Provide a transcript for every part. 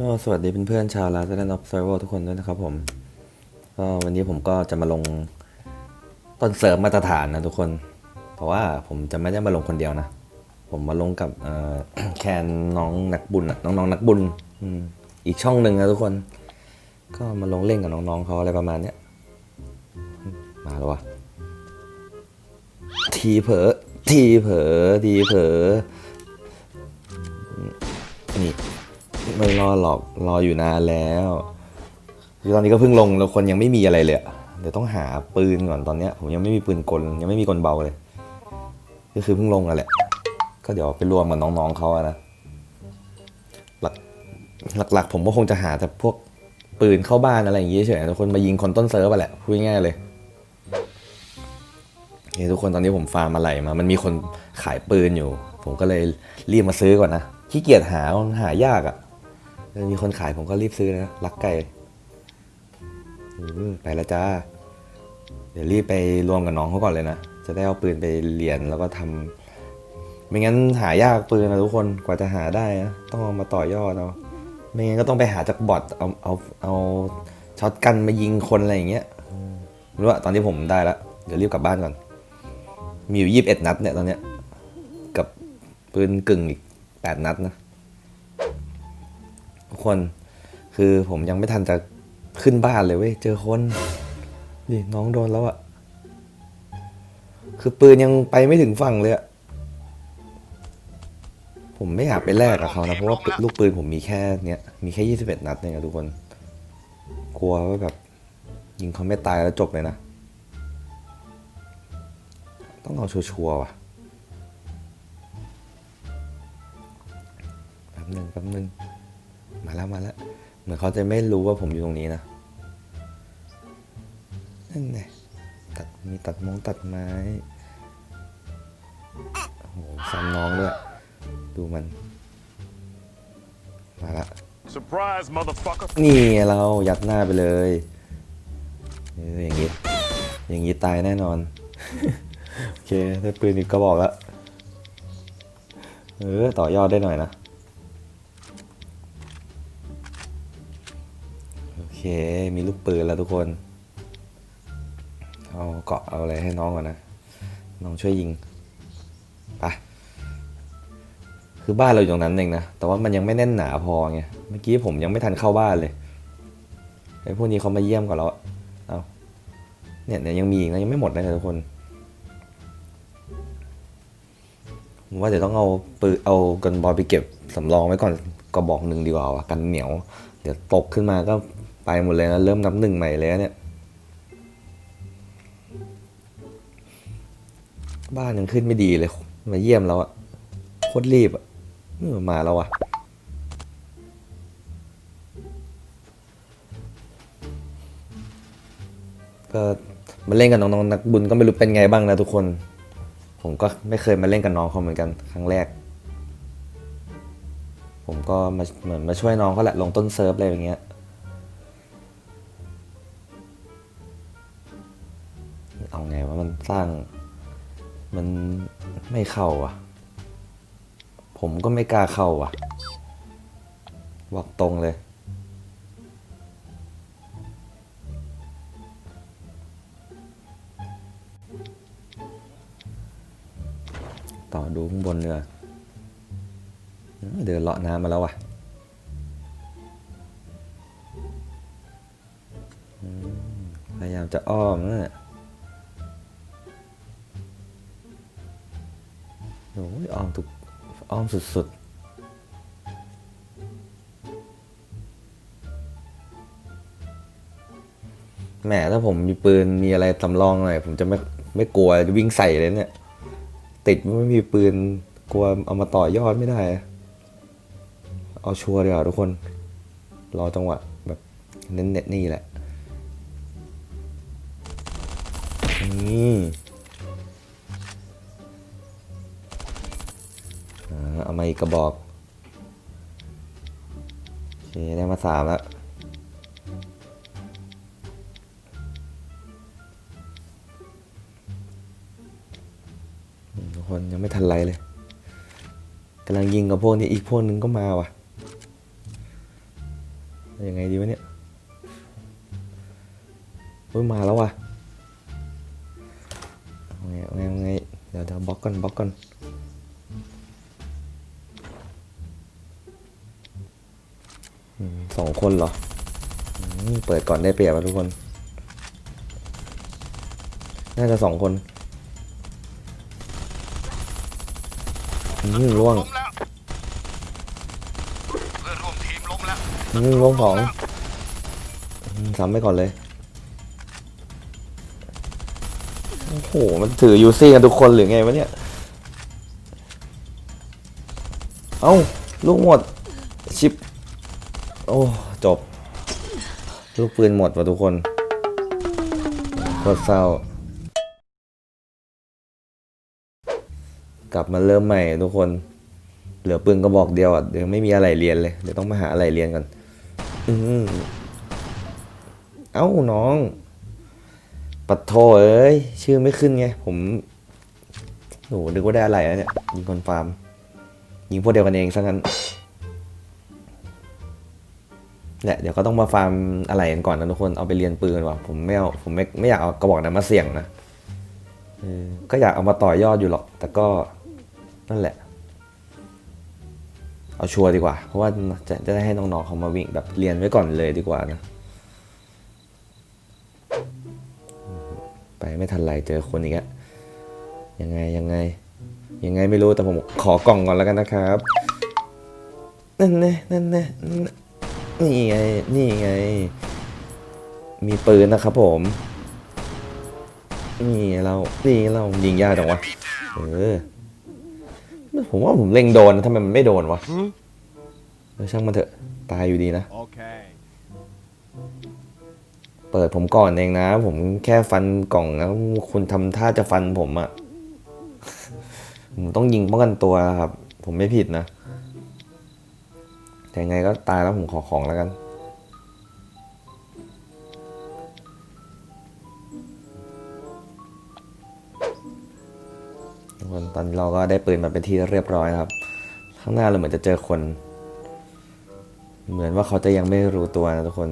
ก็สวัสดีเพื่อนๆชาวลาซาด้านออฟเซอร์ทุกคนด้วยนะครับผมก็วันนี้ผมก็จะมาลงต้นเสริมมาตรฐานนะทุกคน เพราะว่าผมจะไม่ได้มาลงคนเดียวนะ ผมมาลงกับแคนน้องนักบุญน้องๆนักบุญอีกช่องหนึ่งนะทุกคน ก็มาลงเล่นกับน้องๆเขาอะไรประมาณเนี้ยมาแล้ววะทีเผลอทีเผลอทีเผลอนี่ ไม่รอหรอกรออยู่นานแล้วคือตอนนี้ก็เพิ่งลงแล้วคนยังไม่มีอะไรเลยเดี๋ยวต้องหาปืนก่อนตอนเนี้ยผมยังไม่มีปืนกลยังไม่มีกลเบาเลย ก็คือเพิ่งลงอะแหละก็เดี๋ยวไปรวมกับน้องๆเขาอะนะหลักหลักๆ ผมก็คงจะหาแต่พวกปืนเข้าบ้านอะไรอย่างงี้เฉยๆทุกคนมายิงคนต้นเซิร์ฟอะแหละพูดง่ายๆเลยนี่ทุกคนตอนนี้ผมฟาร์มอะไรมา มันมีคนขายปืนอยู่ ผมก็เลยรีบมาซื้อก่อนนะขี้เกียจหามันหายากอะเออ มีคนขายผมก็รีบซื้อนะรักไก่ไปแล้วจ้า เดี๋ยวรีบไปรวมกับน้องเขาก่อนเลยนะ จะได้เอาปืนไปเรียนแล้วก็ทำไม่งั้นหายากปืนนะทุกคนกว่าจะหาได้นะต้องเอามาต่อยอดเอาไม่งั้นก็ต้องไปหาจากบอทเอาเอาเอาช็อตกันมายิงคนอะไรอย่างเงี้ยรู้ว่าตอนที่ผมได้แล้วเดี๋ยวรีบกลับบ้านก่อน มีอยู่ยี่สิบเอ็ดนัดเนี่ยตอนเนี้ยกับปืนกึ่งอีกแปดนัดนะ ทุกคน คือผมยังไม่ทันจะขึ้นบ้านเลยเว้ย เจอคนนี่น้องโดนแล้วอะคือปืนยังไปไม่ถึงฝั่งเลยอะผมไม่อยากไปแลกกับเขานะ เพราะว่าลูกปืนผมมีแค่เนี้ย มีแค่ยี่สิบเอ็ดนัดเองอะทุกคน กลัวว่าแบบ ยิงเขาไม่ตายแล้วจบเลยนะ ต้องเอาชัวร์ๆว่ะแป๊บหนึ่งแป๊บหนึ่ง มาแล้วมาแล้ว เหมือนเขาจะไม่รู้ว่าผมอยู่ตรงนี้นะ นั่นไงตัดมีตัดมงตัดไม้ โอ้โหซ้ำน้องด้วย ดูมัน มาละ Surprise, motherfucker. นี่ไงเรายัดหน้าไปเลยเอออย่างงี้ อย่างงี้ตายแน่นอน โอเค ได้ปืนอีกกระบอกแล้วเออ ต่อยอดได้หน่อยนะ มีลูกปืนแล้วทุกคน เอาเกาะเอาอะไรให้น้องก่อนนะ น้องช่วยยิงไปคือบ้านเราอยู่ตรงนั้นเองนะ แต่ว่ามันยังไม่แน่นหนาพอไง เมื่อกี้ผมยังไม่ทันเข้าบ้านเลย ไอ้พวกนี้เขามาเยี่ยมก่อนแล้วอะเอาเนี่ยเนี่ยยังมีอีกนะยังไม่หมดนะทุกคนผมว่าเดี๋ยวต้องเอาปืนเอากันบอลไปเก็บสำรองไว้ก่อนกระบอกหนึ่งดีกว่าวะกันเหนียว เดี๋ยวตกขึ้นมาก็ ไปหมดเลยนะเริ่มนับหนึ่งใหม่เลยนะเนี่ย บ้านยังขึ้นไม่ดีเลย มาเยี่ยมแล้วอะโคตรรีบอะเออมาแล้วอะก็มาเล่นกับน้องๆนักบุญก็ไม่รู้เป็นไงบ้างนะทุกคน ผมก็ไม่เคยมาเล่นกับน้องเขาเหมือนกันครั้งแรก ผมก็มาเหมือนมาช่วยน้องเขาแหละลงต้นเซิร์ฟอะไรอย่างเงี้ย สร้าง มันไม่เข้าอะ ผมก็ไม่กล้าเข้าอะ บอกตรงเลย ต่อดูข้างบนเนื้อเดินเลาะน้ำมาแล้วว่ะพยายามจะอ้อมนะ โอ้ยอ้อมทุกอ้อมสุดๆแหมถ้าผมมีปืนมีอะไรสำรองหน่อยผมจะไม่ไม่กลัวจะวิ่งใส่เลยเนี่ย ติดไม่มีปืนกลัวเอามาต่อยอดไม่ได้ เอาชัวร์ดีกว่าทุกคน รอจังหวะแบบเน้นเน็ตนี่แหละนี่ เอามาอีกกระบอกโอเคได้มาสามแล้วทุกคนยังไม่ทันไรเลยกำลังยิงกับพวกนี้อีกพวกนึงก็มาว่ะยังไงดีวะเนี่ยเฮ้ยมาแล้วว่ะไงไงไงเดี๋ยวเดี๋ยวบล็อกก่อนบล็อกก่อน สองคนเหรอเปิดก่อนได้เปรียบอะทุกคน น่าจะสองคนอืมล่วงนร่วมทีมล้มแล้วอืมล่วงสองอืมซ้ำไปก่อนเลย โอ้โห มันถือยูซี่กันทุกคนหรือไงวะเนี่ย เอ้าลูกหมด โอ้จบ ลูกปืนหมดว่ะทุกคนโคตรเศร้ากลับมาเริ่มใหม่ทุกคน เหลือปืนกระบอกเดียวอะเดี๋ยวไม่มีอะไรเรียนเลยเดี๋ยวต้องมาหาอะไรเรียนก่อนอืมเอ้าน้อง ปัดโทเอ้ยชื่อไม่ขึ้นไงผมโหนึกว่าได้อะไรแล้วเนี่ยยิงคนฟาร์ม ยิงพวกเดียวกันเองซะงั้น แหละเดี๋ยวก็ต้องมาฟาร์มอะไรกันก่อนนะทุกคนเอาไปเรียนปืนว่ะผมไม่เอาผมไม่ไม่อยากเอากระบอกนั้นมาเสี่ยงนะก็อยากเอามาต่อยอดอยู่หรอก แต่ก็นั่นแหละ เอาชัวร์ดีกว่า เพราะว่าจะจะได้ให้น้องๆเขามาวิ่งแบบเรียนไว้ก่อนเลยดีกว่านะ ไปไม่ทันไรเจอคนอีกอะยังไงยังไง ยังไงไม่รู้แต่ผมขอกล่องก่อนแล้วกันนะครับ นั่นแน่นั่นแน่ นี่ไง นี่ไง มีปืนนะครับผม นี่เรา นี่เรายิงยากจังวะ เออ ผมว่าผมเล็งโดนทำไมมันไม่โดนวะช่างมันเถอะ ตายอยู่ดีนะ เปิดผมก่อนเองนะ ผมแค่ฟันกล่องแล้วคุณทำท่าจะฟันผมอะ่ะผมต้องยิงป้องกันตัวครับ ผมไม่ผิดนะ แต่ยังไงก็ตายแล้วผมขอของแล้วกันทุกคนตอนนี้เราก็ได้ปืนมาเป็นที่เรียบร้อยครับ ข้างหน้าเราเหมือนจะเจอคน เหมือนว่าเขาจะยังไม่รู้ตัวนะทุกคน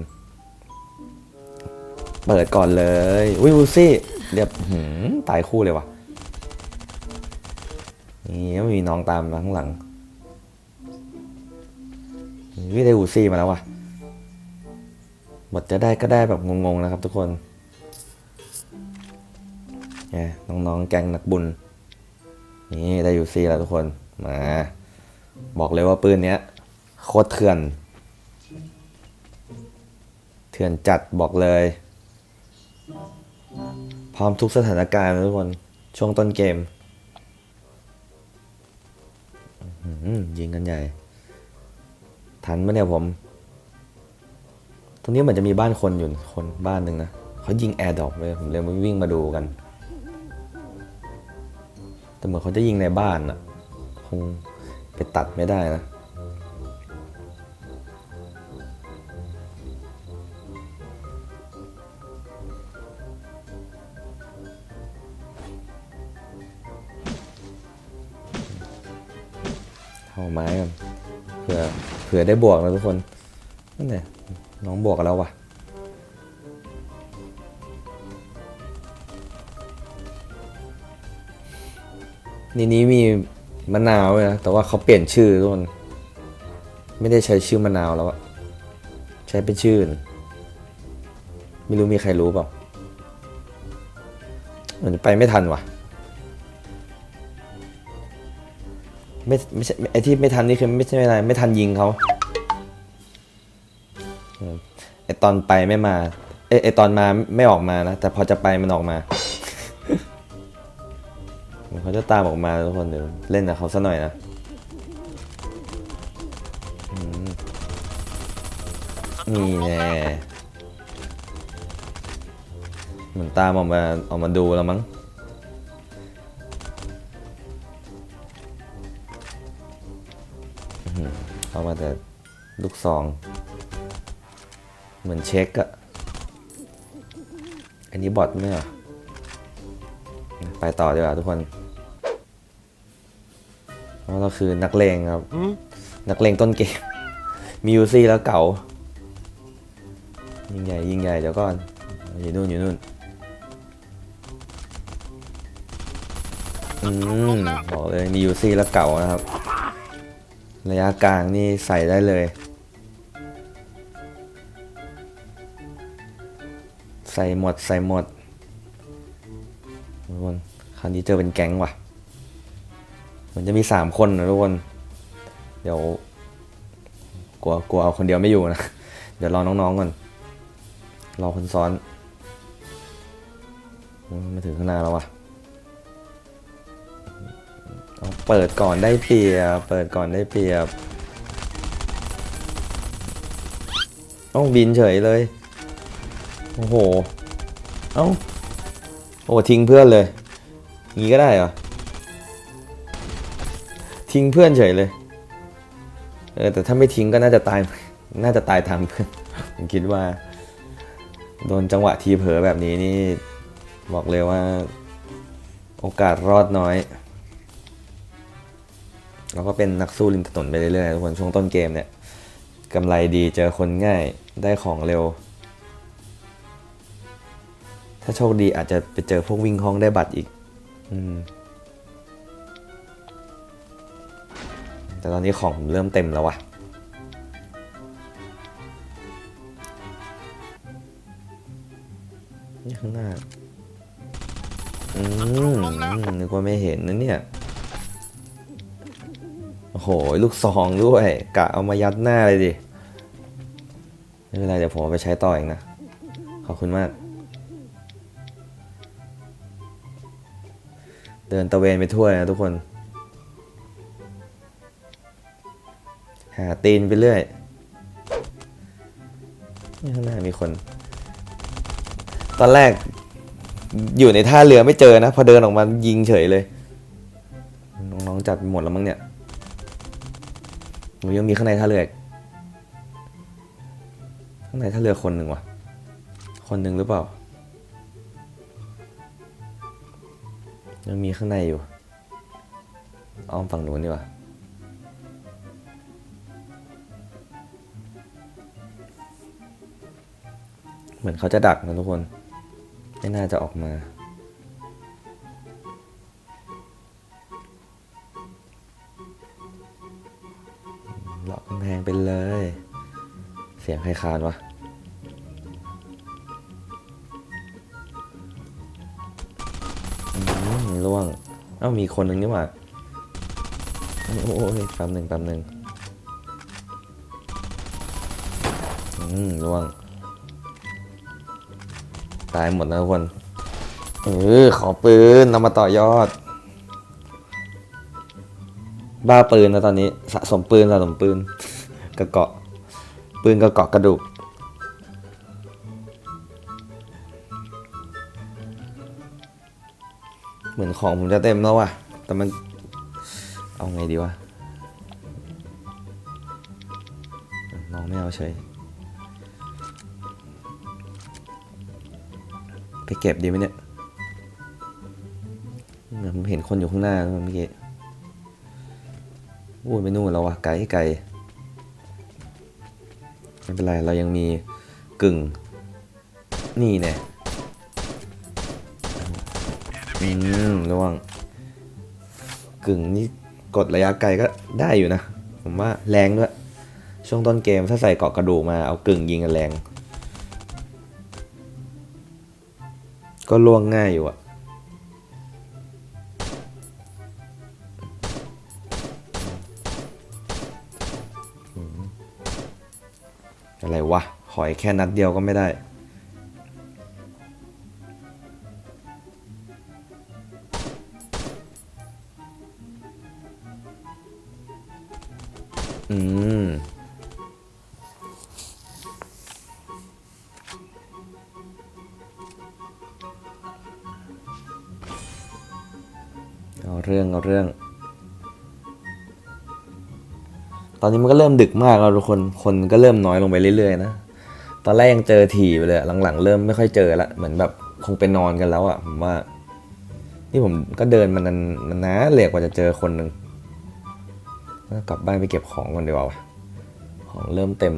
เปิดก่อนเลยอุ้ยวูซี่เรียบหืมตายคู่เลยว่ะนี่ไม่มีน้องตามมาข้างหลัง วิได้วูซี่มาแล้วว่ะบทจะได้ก็ได้แบบงงๆนะครับทุกคนเนี่ยน้องๆแกงนักบุญ นี่ได้ยูซี่แล้วทุกคนมา บอกเลยว่าปืนเนี้ยโคตรเถื่อนเถื่อนจัดบอกเลย พร้อมทุกสถานการณ์ทุกคน ช่วงต้นเกมยิงกันใหญ่ ทันไหมเนี่ยผม ตรงนี้เหมือนจะมีบ้านคนอยู่คนบ้านหนึ่งนะเขายิงแอร์ดรอปเลยผมเลยวิ่งมาดูกัน แต่เหมือนเขาจะยิงในบ้านอะคงไปตัดไม่ได้นะเอาไม้กัน เผื่อเผื่อได้บวกนะทุกคนนั่นแหละน้องบวกกันแล้ววะนี่นี้มีมะนาวเลยนะแต่ว่าเขาเปลี่ยนชื่อทุกคนไม่ได้ใช้ชื่อมะนาวแล้วอะใช้เป็นชื่อนไม่รู้มีใครรู้เปล่าเหมือนไปไม่ทันว่ะ ไม่ไม่ใช่ไอที่ไม่ทันนี่คือไม่ใช่อะไรไม่ทันยิงเขาไอตอนไปไม่มาไอไอตอนมาไม่ออกมานะแต่พอจะไปมันออกมาเขาจะตามออกมาทุกคนเดี๋ยวเล่นกับเขาซะหน่อยนะนี่แน่เหมือนตามออกมาออกมาดูแล้วมั้ง เอามาแต่ลูกซอง เหมือนเช็คอะอันนี้บอทไหมอะไปต่อดีกว่าทุกคนเพราะเราคือนักเลงครับ นักเลงต้นเกม มียูซี่แล้วเก่า ยิงใหญ่ยิงใหญ่เดี๋ยวก่อน อยู่นู่นอยู่นู่นอืมบอกเลยมียูซี่แล้วเก่านะครับ ระยะกลางนี่ใส่ได้เลย ใส่หมดใส่หมดทุกคนคราวนี้เจอเป็นแก๊งว่ะ มันจะมีสามคนนะทุกคน เดี๋ยวกลัวกลัวเอาคนเดียวไม่อยู่นะ เดี๋ยวรอน้องๆก่อน รอคนซ้อนอืมมาถึงข้างหน้าแล้วว่ะ เปิดก่อนได้เปรียบ เปิดก่อนได้เปรียบ ต้องบินเฉยเลย โอ้โห เอ้า โอ้ทิ้งเพื่อนเลย งี้ก็ได้เหรอ ทิ้งเพื่อนเฉยเลย เออแต่ถ้าไม่ทิ้งก็น่าจะตาย น่าจะตายทางเพื่อน ผมคิดว่า โดนจังหวะทีเผลอแบบนี้นี่ บอกเลยว่า โอกาสรอดน้อย เราก็เป็นนักสู้ริมถนนไปเรื่อยๆทุกคนช่วงต้นเกมเนี่ยกำไรดีเจอคนง่ายได้ของเร็ว ถ้าโชคดีอาจจะไปเจอพวกวิ่งห้องได้บัตรอีกอแต่ตอนนี้ของผมเริ่มเต็มแล้วว่ะนี่ข้างหน้า อืมนึกว่าไม่เห็นนะเนี่ย โอ้โห ลูกซองด้วย กะเอามายัดหน้าเลยดิ ไม่เป็นไร เดี๋ยวผมเอาไปใช้ต่อเองนะ ขอบคุณมาก เดินตะเวนไปทั่วนะทุกคน หาตีนไปเรื่อยนี่ข้างหน้ามีคน ตอนแรกอยู่ในท่าเรือไม่เจอนะ พอเดินออกมายิงเฉยเลย น้องๆจัดหมดแล้วมั้งเนี่ย ผมยังมีข้างในท่าเรือข้างในท่าเรือคนหนึ่งวะคนหนึ่งหรือเปล่า ยังมีข้างในอยู่ อ้อมฝั่งนู้นดีกว่าเหมือนเขาจะดักนะทุกคน ไม่น่าจะออกมา เลาะกำแพงไปเลย เสียงใครคานวะอืมล่วง เอ้ามีคนหนึ่งนี่หว่าโอ้โหแป๊บหนึ่งแป๊บหนึ่งอืมล่วง ตายหมดนะทุกคน เออ ขอปืนนำมาต่อยอด บ้าปืนนะตอนนี้สะสมปืนสะสมปืนกระเกาะปืนกระเกาะกระดูกเหมือนของผมจะเต็มแล้วว่ะ แต่มัน เอาไงดีวะ น้องไม่เอาเฉย ไปเก็บดีไหมเนี่ยเนี่ยผมเห็นคนอยู่ข้างหน้าเมื่อกี้ อู้ไปนู่นแล้ววะไกลไกลไม่เป็นไร เรายังมีกึ่ง นี่แน่อืมระวังกึ่งนี่กดระยะไกลก็ได้อยู่นะ ผมว่าแรงด้วย ช่วงต้นเกมถ้าใส่เกาะกระดูกมาเอากึ่งยิงกันแรง ก็ล่วงง่ายอยู่อะ วะหอยแค่นัดเดียวก็ไม่ได้อืมเอาเรื่องเอาเรื่อง ตอนนี้มันก็เริ่มดึกมากแล้วทุกคน คนก็เริ่มน้อยลงไปเรื่อยๆนะ ตอนแรกยังเจอถี่ไปเลยหลังๆ เริ่มไม่ค่อยเจอละเหมือนแบบคงไปนอนกันแล้วอะผมว่า นี่ผมก็เดินมันนานมันนะเหลียกว่าจะเจอคนหนึ่งก็กลับบ้านไปเก็บของก่อนดีกว่าของเริ่มเต็ม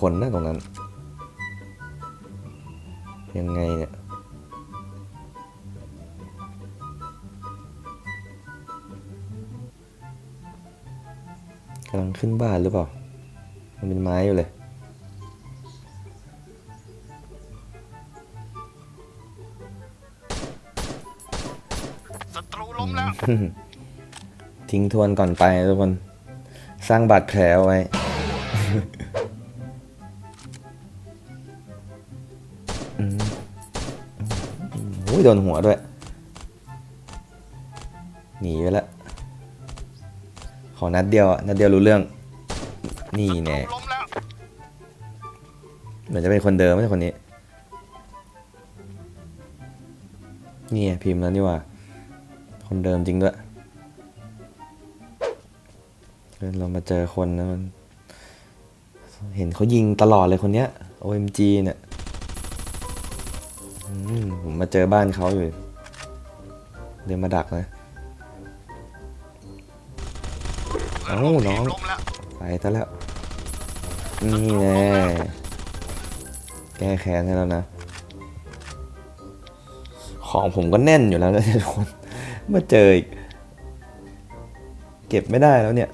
คนนะตรงนั้น ยังไงเนี่ยกำลังขึ้นบ้านหรือเปล่า มันเป็นไม้อยู่เลยศัตรูล้มแล้ว ทิ้งทวนก่อนไปทุกคน สร้างบาดแผลเอาไว้ ยโดนหัวด้วย หนีไปแล้วขอนัดเดียวนัดเดียวรู้เรื่อง นี่แน่เหมือนจะเป็นคนเดิมไม่ใช่คนนี้ นี่พิมพ์แล้วนี่ว่า คนเดิมจริงด้วยเรามาเจอคนนะมัน เห็นเขายิงตลอดเลยคนเนี้ย OMG เนี่ย ผมมาเจอบ้านเขาอยู่ เดินมาดักนะเอ้าน้องล้มแล้วไปซะแล้ว นี่แน่แก้แค้นให้แล้วนะ ของผมก็แน่นอยู่แล้วนะทุกคนมาเจออีก เก็บไม่ได้แล้วเนี่ย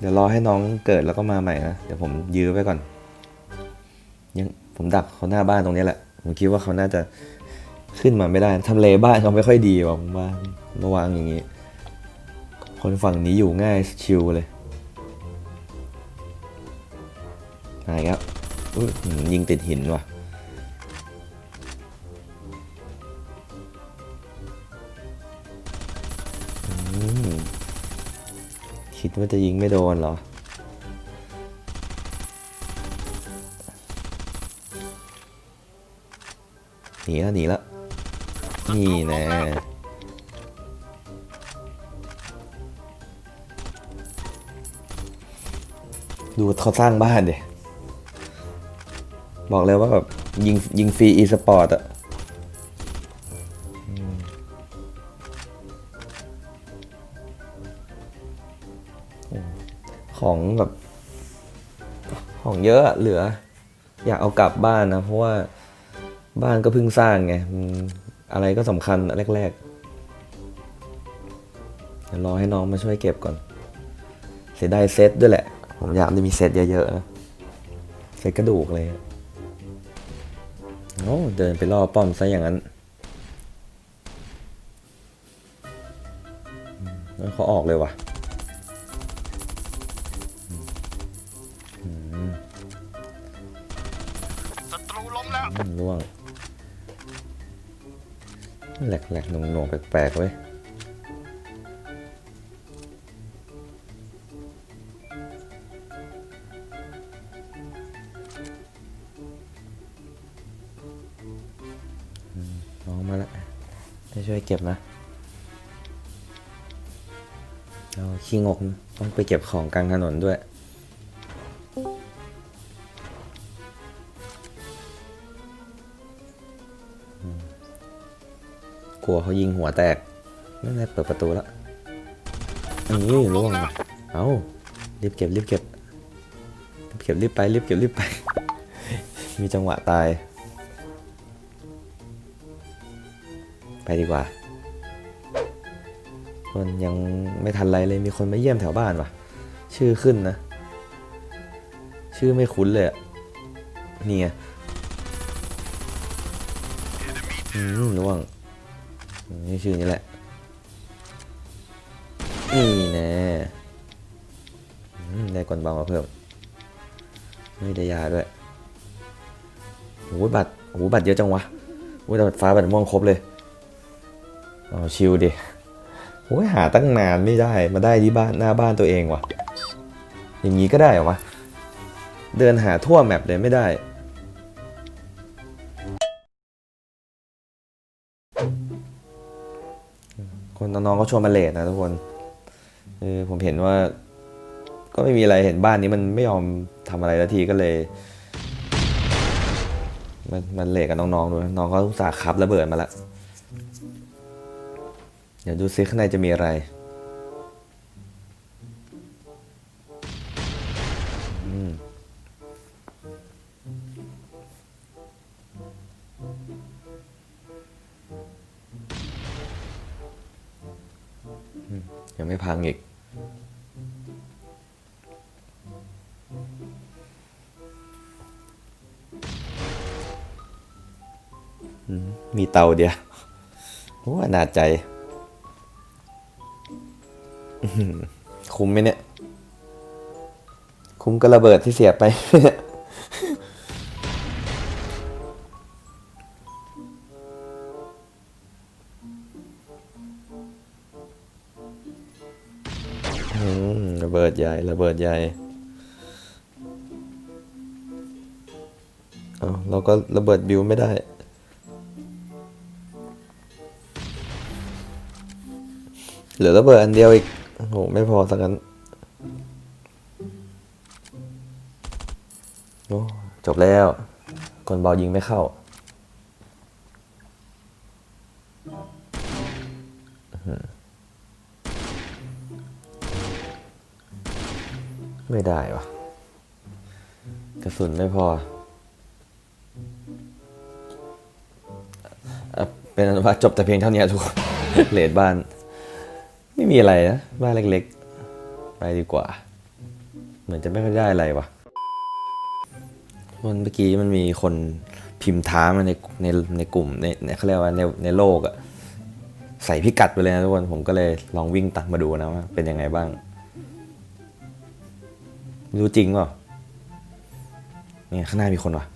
เดี๋ยวรอให้น้องเกิดแล้วก็มาใหม่นะ เดี๋ยวผมยื้อไว้ก่อน ยังผมดักเขาหน้าบ้านตรงนี้แหละ ผมคิดว่าเขาน่าจะ ขึ้นมาไม่ได้ทำเลบ้านเขาไม่ค่อยดีว่ะผมว่ามาวางอย่างนี้ คนฝั่งนี้อยู่ง่ายชิลเลยมาอีกแล้วอุ๊ยหืมยิงติดหินว่ะคิดว่าจะยิงไม่โดนเหรอหนีแล้วหนีแล้ว นี่แน่ดูเขาสร้างบ้านเดยบอกเลยว่าแบบยิงยิงฟรีอีสปอร์ตอะของแบบ ของเยอะเหลือ อยากเอากลับบ้านนะ เพราะว่าบ้านก็เพิ่งสร้างไง อะไรก็สำคัญอะแรกๆเดี๋ยวรอให้น้องมาช่วยเก็บก่อน เสียดายเซตด้วยแหละ ผมอยากจะมีเซตเยอะๆนะเซตกระดูกเลยอะโอ้เดินไปล่อป้อมซะอย่างนั้นอืมแล้วเขาออกเลยว่ะอืมศัตรูล้มแล้วอืมล่วง แหลกๆหน่วงๆ แปลกๆเว้ยน้องมาแล้วให้ช่วยเก็บนะเราขี้งกต้องไปเก็บของกลางถนนด้วย ลัวเขายิงหัวแตกนั่นแหละเปิดประตูแล้วนี่ล่วงเอารีบเก็บรีบเก็บรีบเก็บรีบไปรีบเก็บรีบไป มีจังหวะตาย ไปดีกว่าคนยังไม่ทันไรเลยมีคนมาเยี่ยมแถวบ้านว่ะ ชื่อขึ้นนะ ชื่อไม่คุ้นเลยอะนี่ไงอืมล่วง ชื่อนี้แหละ นี่น่ได้กลเบามาเพิ่มไม่ได้ยาด้วยโอ้ยบัตรโอ้ยบัตรเยอะจังวะโอ้ยแต่บัตรฟ้าบัตรม่วงครบเลยเอาชิลดิโอ้ยหาตั้งนานไม่ได้มาได้ที่บ้านหน้าบ้านตัวเองว่ะ อย่างนี้ก็ได้เหรอวะ เดินหาทั่วแมปเลยไม่ได้ น้องๆก็ชวนมาเลทนะทุกคนเออผมเห็นว่า ก็ไม่มีอะไรเห็นบ้านนี้มันไม่ยอมทำอะไรสักทีก็เลยมันมันเลทกับน้องๆดูนะน้องเขาอุตส่าห์คับระเบิดมาละเดี๋ยวดูซิข้างในจะมีอะไร ยังไม่พังอีก มีเตาเดียวโอ้อนาจใจ คุ้มไหมเนี่ย คุ้มกับระเบิดที่เสียไปอื ใหญ่ระเบิดใหญ่เอาเราก็ระเบิดบิวไม่ได้เหลือระเบิดอันเดียวอีกโหไม่พอสักกันโอ้จบแล้ว คนเบายิงไม่เข้า ได้วะกระสุนไม่พอ เป็นอันว่าจบแต่เพียงเท่านี้ทุกคนเลดบ้าน ไม่มีอะไรนะ บ้านเล็กๆ ไปดีกว่า เหมือนจะไม่ค่อยได้อะไรวะวันเมื่อกี้มันมีคนพิมพ์ท้ามาในในในกลุ่มในในเขาเรียกว่าในในโลกอะใส่พิกัดไปเลยนะทุกคน ผมก็เลยลองวิ่งตัดมาดูนะว่าเป็นยังไงบ้าง รู้จริงเปล่าเนี่ยข้างหน้ามีคนวะ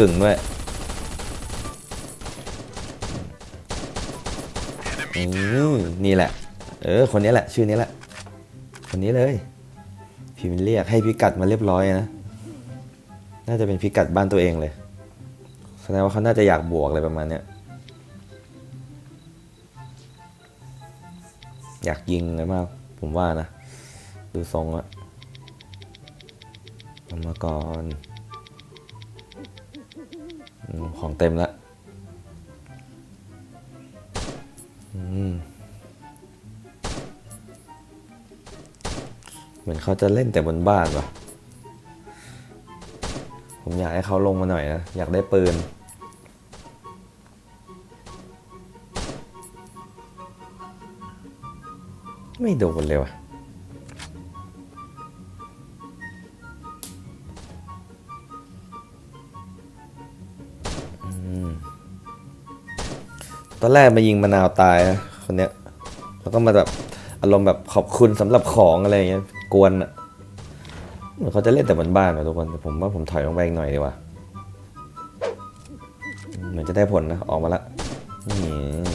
กึ่งด้วยอืมนี่แหละ เออ คนนี้แหละ ชื่อนี้แหละ คนนี้เลยพิมพ์เรียกให้พิกัดมาเรียบร้อยนะ น่าจะเป็นพิกัดบ้านตัวเองเลย แสดงว่าเขาน่าจะอยากบวกอะไรประมาณเนี้ย อยากยิงเลยมาก ผมว่านะ ดูทรงอะอมาก่อนของเต็มแล้วเหมือนเขาจะเล่นแต่บนบ้านวะผมอยากให้เขาลงมาหน่อยนะ อยากได้ปืน ไม่โดนเลยวะตอนแรกมายิงมะนาวตายนะคนเนี้ย แล้วก็มาแบบอารมณ์แบบขอบคุณสำหรับของอะไรเงี้ย กวนอะเหมือนเขาจะเล่นแต่บนบ้านๆอะทุกคนแต่ผมว่าผมถอยลงไปอีกหน่อยดีกว่า เหมือนจะได้ผลนะ ออกมาละนี่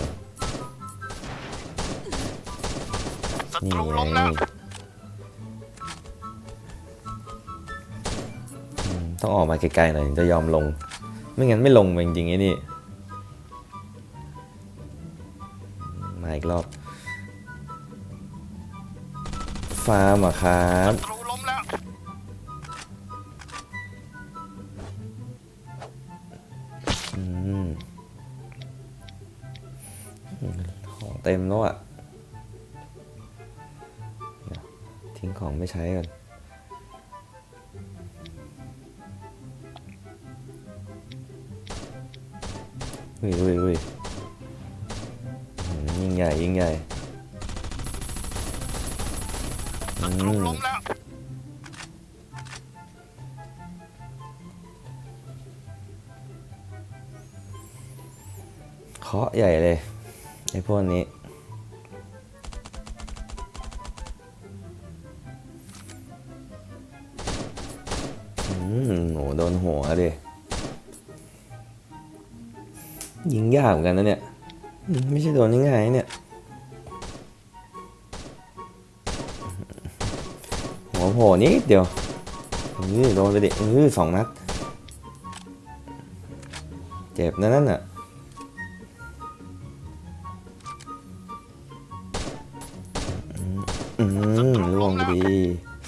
ศันี่ตรูไงล้มแล้วอืมต้องออกมาไกลๆหน่อยถึงจะยอมลง ไม่งั้นไม่ลงมาจริงๆไอ้นี่มาอีกรอบฟาร์มเหรอะครับศัตรูล้มแล้วอืมของเต็มแล้วอะ ไม่ใช้ก่อนอุ้ยอุ้ยอุ้ยยิ่งใหญ่ยิ่งใหญ่ศัตรูล้มแล้วเคาะใหญ่เลยไอ้พวกนี้ โดนหัวดิยิงยากเหมือนกันนะเนี่ย ไม่ใช่โดนง่ายๆเนี่ยหัวโผล่นิดเดียวอือโดนไปดิอือสองนัด เจ็บนะนั่นน่ะอืมล่วงดี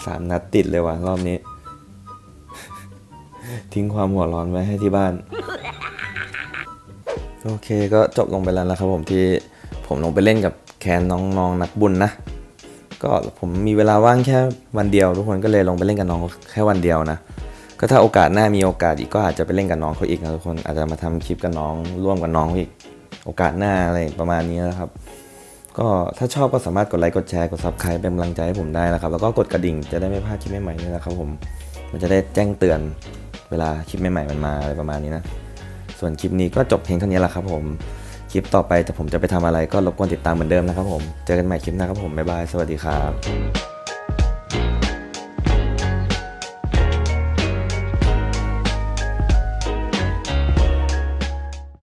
สามนัดติดเลยว่ะรอบนี้ ทิ้งความหัวร้อนไว้ให้ที่บ้าน โอเคก็จบลงไปแล้วนะครับผมที่ผมลงไปเล่นกับแคนน้องๆนักบุญนะ ก็ผมมีเวลาว่างแค่วันเดียว ทุกคนก็เลยลงไปเล่นกับน้องแค่วันเดียวนะก็ถ้าโอกาสหน้ามีโอกาสอีกก็อาจจะไปเล่นกับน้องเขาอีกนะทุกคนอาจจะมาทำคลิปกับน้องร่วมกับน้องอีก โอกาสหน้าอะไรประมาณนี้นะครับ ก็ถ้าชอบก็สามารถกดไลค์กดแชร์กดซับสไครป์เป็นกำลังใจให้ผมได้นะครับ แล้วก็กดกระดิ่งจะได้ไม่พลาดคลิปใหม่ๆด้วยนะครับผมมันจะได้แจ้งเตือน เวลาคลิปใหม่ๆมันมาอะไรประมาณนี้นะ ส่วนคลิปนี้ก็จบเพียงเท่านี้แหละครับผม คลิปต่อไปแต่ผมจะไปทำอะไรก็รบกวนติดตามเหมือนเดิมนะครับผม เจอกันใหม่คลิปหน้าครับผม บ๊ายบาย สวัสดีครับ